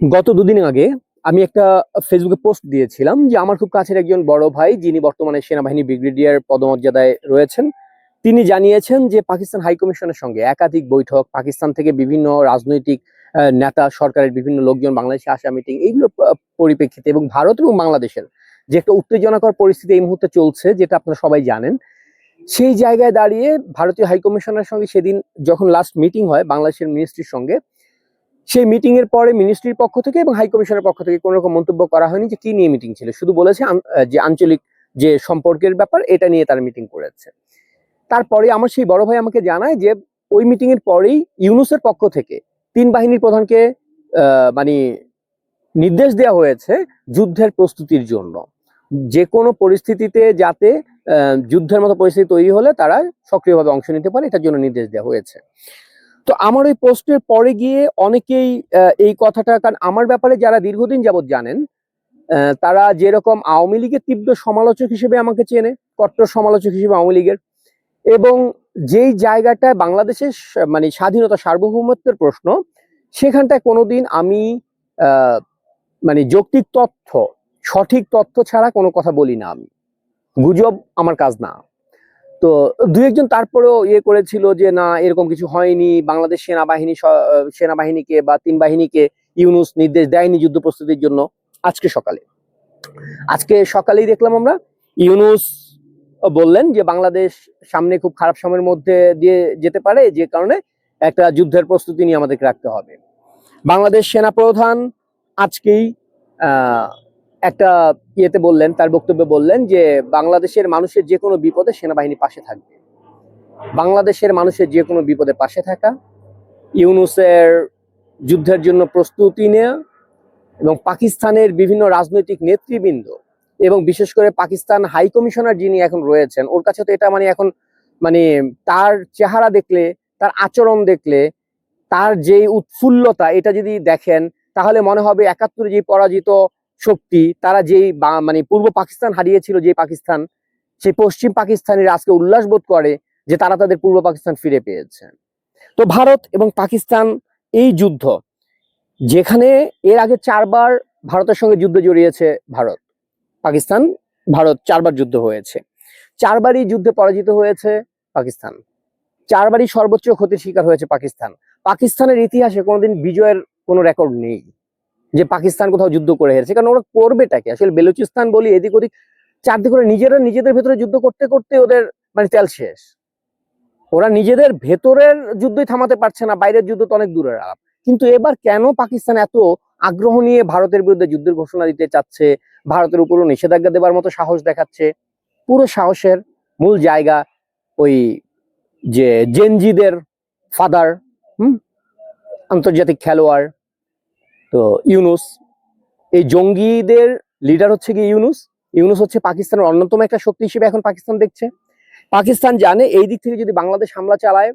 গত দুদিন আগে আমি একটা ফেসবুকে পোস্ট দিয়েছিলাম যে আমার খুব কাছের একজন বড় ভাই যিনি বর্তমানে সেনাবাহিনী ব্রিগেডিয়ার পদমর্যাদায় রয়েছেন। তিনি জানিয়েছেন যে পাকিস্তান হাইকমিশনের সঙ্গে একাধিক বৈঠক, পাকিস্তান থেকে বিভিন্ন রাজনৈতিক নেতা, সরকারের বিভিন্ন লোকজন, বাংলাদেশে আসা মিটিং এইগুলো প- পরিপ্রেক্ষিতে এবং ভারত এবং বাংলাদেশের যে একটা উত্তেজনাকর পরিস্থিতি এই মুহূর্তে চলছে, যেটা আপনারা সবাই জানেন। সেই জায়গায় দাঁড়িয়ে ভারতীয় হাইকমিশনের সঙ্গে সেদিন যখন লাস্ট মিটিং হয় বাংলাদেশের মিনিস্ট্রির সঙ্গে সেই মিটিং এর পরে মিনিস্ট্রির পক্ষ থেকে এবং হাই কমিশনের পক্ষ থেকে কোনো রকম মন্তব্য করা হয়নি যে কি নিয়ে মিটিং ছিল। শুধু বলেছে যে আঞ্চলিক যে সম্পর্কের ব্যাপার, এটা নিয়ে তারা মিটিং করেছে। তারপরে আমার সেই বড় ভাই আমাকে জানায় যে ওই মিটিং এর পরেই ইউনুসের পক্ষ থেকে তিন বাহিনীর প্রধানকে মানে নির্দেশ দেওয়া হয়েছে যুদ্ধের প্রস্তুতির জন্য। যে কোনো পরিস্থিতিতে যাতে যুদ্ধের মতো পরিস্থিতি তৈরি হলে তারা সক্রিয়ভাবে অংশ নিতে পারে, এটার জন্য নির্দেশ দেওয়া হয়েছে। তো আমার ওই পোস্টের পরে গিয়ে অনেকেই এই কথাটা, কারণ আমার ব্যাপারে যারা দীর্ঘদিন যাবৎ জানেন তারা যেরকম আওয়ামী লীগের তীব্র সমালোচক হিসেবে আমাকে চেনে, কট্টর সমালোচক হিসেবে আওয়ামী লীগের, এবং যেই জায়গাটায় বাংলাদেশের মানে স্বাধীনতা সার্বভৌমত্বের প্রশ্ন, সেখানটায় কোনোদিন আমি মানে যৌক্তিক তথ্য, সঠিক তথ্য ছাড়া কোনো কথা বলি না আমি। গুজব আমার কাজ না। তো দু একজন তারপরেও ইয়ে করেছিল যে, না, এরকম কিছু হয়নি। বাংলাদেশ সেনাবাহিনী সেনাবাহিনীকে বা তিন বাহিনীকে ইউনুস নির্দেশ দেয়নি যুদ্ধ প্রস্তুতির জন্য আজকে সকালে। আজকে সকালেই দেখলাম আমরা ইউনুস বললেন যে, বাংলাদেশ সামনে খুব খারাপ সময়ের মধ্যে দিয়ে যেতে পারে, যে কারণে একটা যুদ্ধের প্রস্তুতি নিয়ে আমাদেরকে রাখতে হবে। বাংলাদেশ সেনাপ্রধান আজকেই একটা ইয়েতে বললেন, তার বক্তব্যে বললেন যে বাংলাদেশের মানুষের যে কোনো বিপদে সেনাবাহিনী পাশে থাকবে। বাংলাদেশের মানুষের যে কোনো বিপদে পাশে থাকা, ইউনুসের যুদ্ধের জন্য প্রস্তুতি নেওয়া এবং পাকিস্তানের বিভিন্ন রাজনৈতিক নেতৃবৃন্দ এবং বিশেষ করে পাকিস্তান হাই কমিশনার যিনি এখন রয়েছেন, ওর কাছে তো এটা মানে এখন মানে তার চেহারা দেখলে, তার আচরণ দেখলে, তার যে উৎফুল্লতা এটা যদি দেখেন, তাহলে মনে হবে একাত্তরে যে পরাজিত শক্তি, তারা যেই মানে পূর্ব পাকিস্তান হারিয়েছিল যে পাকিস্তান, সেই পশ্চিম পাকিস্তানিরা আজকে উল্লাস বোধ করে যে তারা তাদের পূর্ব পাকিস্তান ফিরে পেয়েছে। তো ভারত এবং পাকিস্তান এই যুদ্ধ, যেখানে এর আগে চারবার ভারতের সঙ্গে যুদ্ধ জড়িয়েছে ভারত, পাকিস্তান, ভারত চারবার যুদ্ধ হয়েছে। চারবারই যুদ্ধে পরাজিত হয়েছে পাকিস্তান। চারবারই সর্বোচ্চ ক্ষতির শিকার হয়েছে পাকিস্তান। পাকিস্তানের ইতিহাসে কোনোদিন বিজয়ের কোনো রেকর্ড নেই। যে পাকিস্তান কোথাও যুদ্ধ করে হেরেছে, কারণ ওরা করবেটাকে আসলে বেলুচিস্তান বলি, এদিক ওদিক চারদিক করে নিজেরা নিজেদের ভেতরে যুদ্ধ করতে করতে ওদের মানে তেল শেষ। ওরা নিজেদের ভেতরের যুদ্ধই থামাতে পারছে না, বাইরের যুদ্ধ তো অনেক দূরের আলাপ। কিন্তু এবার কেন পাকিস্তান এত আগ্রহ নিয়ে ভারতের বিরুদ্ধে যুদ্ধের ঘোষণা দিতে চাচ্ছে, ভারতের উপরও নিষেধাজ্ঞা দেবার মতো সাহস দেখাচ্ছে? পুরো সাহসের মূল জায়গা ওই যে জেনজিদের ফাদার হুম? আন্তর্জাতিক খেলোয়াড় তো ইউনুস, এই জঙ্গিদের লিডার হচ্ছে কি ইউনুস। ইউনুস হচ্ছে পাকিস্তানের অন্যতম একটা শক্তি হিসেবে এখন পাকিস্তান দেখছে। পাকিস্তান জানে এই দিক থেকে যদি বাংলাদেশ হামলা চালায়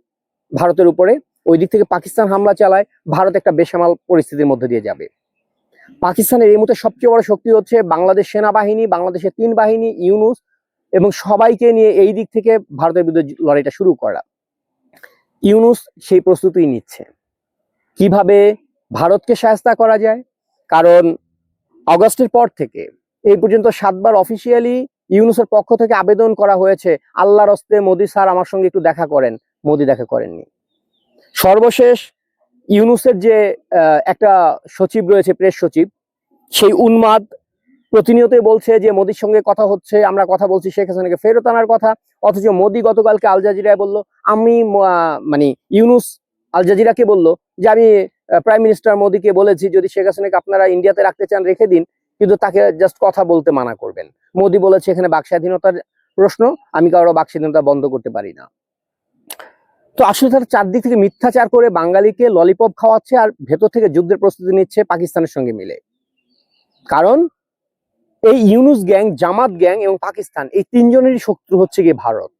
ভারতের উপরে, ওই দিক থেকে পাকিস্তান হামলা চালায় ভারত একটা বেসামাল পরিস্থিতির মধ্যে দিয়ে যাবে। পাকিস্তানের এই মুহূর্তে সবচেয়ে বড় শক্তি হচ্ছে বাংলাদেশ সেনাবাহিনী, বাংলাদেশের তিন বাহিনী, ইউনুস এবং সবাইকে নিয়ে এই দিক থেকে ভারতের বিরুদ্ধে লড়াইটা শুরু করা। ইউনুস সেই প্রস্তুতি নিচ্ছে। কীভাবে ভারতকে সায়স্তা করা যায়। কারণ অগস্টের পর থেকে এই পর্যন্ত সাতবার অফিসিয়ালি ইউনুসের পক্ষ থেকে আবেদন করা হয়েছে, আল্লাহর হস্তে মোদি স্যার আমার সঙ্গে একটু দেখা করেন, মোদি দেখা করেননি। সর্বশেষ ইউনুসের যে একটা সচিব রয়েছে প্রেস সচিব, সেই উন্মাদ প্রতিনিয়তই বলছে যে, মোদির সঙ্গে কথা হচ্ছে, আমরা কথা বলছি শেখ হাসিনাকে ফেরত আনার কথা, অথচ মোদি গতকালকে আল জাজিরায় বলল, আমি মানে ইউনুস আল জাজিরাকে বলল যে, আমি প্রাইম মিনিস্টার মোদীকে বলেছি, যদি শেখ হাসিনাকে আপনারা ইন্ডিয়াতে রাখতে চান, রেখে দিন, কিন্তু তাকে জাস্ট কথা বলতে মানা করবেন। মোদি বলেছে, এখানে বাক স্বাধীনতার প্রশ্ন, আমি কারও বাক স্বাধীনতা বন্ধ করতে পারি না। তো আসলে তারা চারদিক থেকে মিথ্যাচার করে বাঙালিকে ললিপপ খাওয়াচ্ছে আর ভেতর থেকে যুদ্ধের প্রস্তুতি নিচ্ছে পাকিস্তানের সঙ্গে মিলে। কারণ, এই ইউনুস গ্যাং, জামাত গ্যাং এবং পাকিস্তান, এই তিনজনেরই শত্রু হচ্ছে গিয়ে ভারত।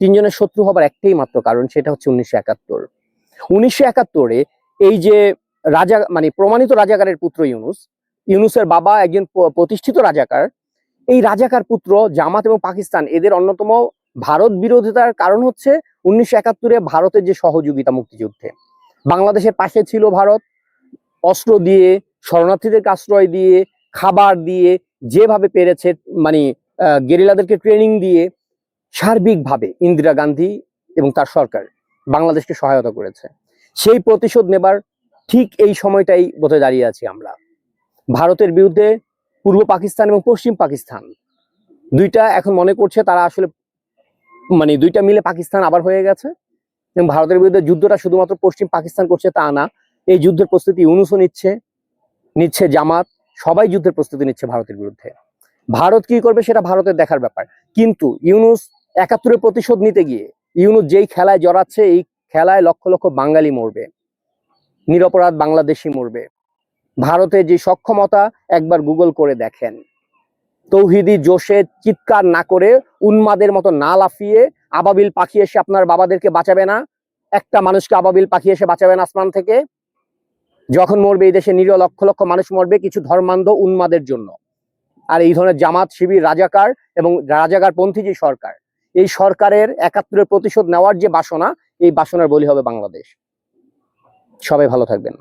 তিনজনের শত্রু হবার একটাই মাত্র কারণ, সেটা হচ্ছে উনিশশো একাত্তর। উনিশশো একাত্তরে এই যে রাজা মানে প্রমাণিত রাজাকারের পুত্র ইউনুস, ইউনুসের বাবা একজন প্রতিষ্ঠিত রাজাকার, এই রাজাকার পুত্র জামাত এবং পাকিস্তান এদের অন্যতম ভারত বিরোধিতার কারণ হচ্ছে উনিশশো একাত্তরে ভারতের যে সহযোগিতা মুক্তিযুদ্ধে। বাংলাদেশের পাশে ছিল ভারত, অস্ত্র দিয়ে শরণার্থীদেরকে আশ্রয় দিয়ে, খাবার দিয়ে, যেভাবে পেরেছে মানে গেরিলাদেরকে ট্রেনিং দিয়ে, সার্বিকভাবে ইন্দিরা গান্ধী এবং তার সরকার বাংলাদেশকে সহায়তা করেছে। সেই প্রতিশোধ নেবার ঠিক এই সময়টাই বোধহয় দাঁড়িয়ে আছি আমরা। ভারতের বিরুদ্ধে পূর্ব পাকিস্তান এবং পশ্চিম পাকিস্তান দুইটা এখন মনে করছে তারা আসলে মানে দুইটা মিলে পাকিস্তান আবার হয়ে গেছে এবং ভারতের বিরুদ্ধে যুদ্ধটা শুধুমাত্র পশ্চিম পাকিস্তান করছে তা না, এই যুদ্ধের প্রস্তুতি ইউনুসও নিচ্ছে নিচ্ছে জামাত, সবাই যুদ্ধের প্রস্তুতি নিচ্ছে ভারতের বিরুদ্ধে। ভারত কি করবে সেটা ভারতের দেখার ব্যাপার। কিন্তু ইউনুস একাত্তরের প্রতিশোধ নিতে গিয়ে, ইউনুস যেই খেলায় জড়াচ্ছে, এই খেলায় লক্ষ লক্ষ বাঙালি মরবে, নিরপরাধ বাংলাদেশি মরবে। ভারতের যে সক্ষমতা একবার গুগল করে দেখেন। তৌহিদি জোশে চিৎকার না করে উন্মাদের মতো না লাফিয়ে আবাবিল পাখি এসে আপনার বাবাদেরকে বাঁচাবে না? একটা মানুষকে আবাবিল পাখি এসে বাঁচাবে না আসমান থেকে? যখন মরবে এই দেশে নিরীহ লক্ষ লক্ষ মানুষ মরবে কিছু ধর্মান্ধ উন্মাদের জন্য। আর এই ধরনের জামাত, শিবির, রাজাকার এবং রাজাকার পন্থী যে সরকার, এই সরকারের একাত্তরের প্রতিশোধ নেওয়ার যে বাসনা এই বাসনার বলি হবে বাংলাদেশ। সবাই ভালো থাকবেন।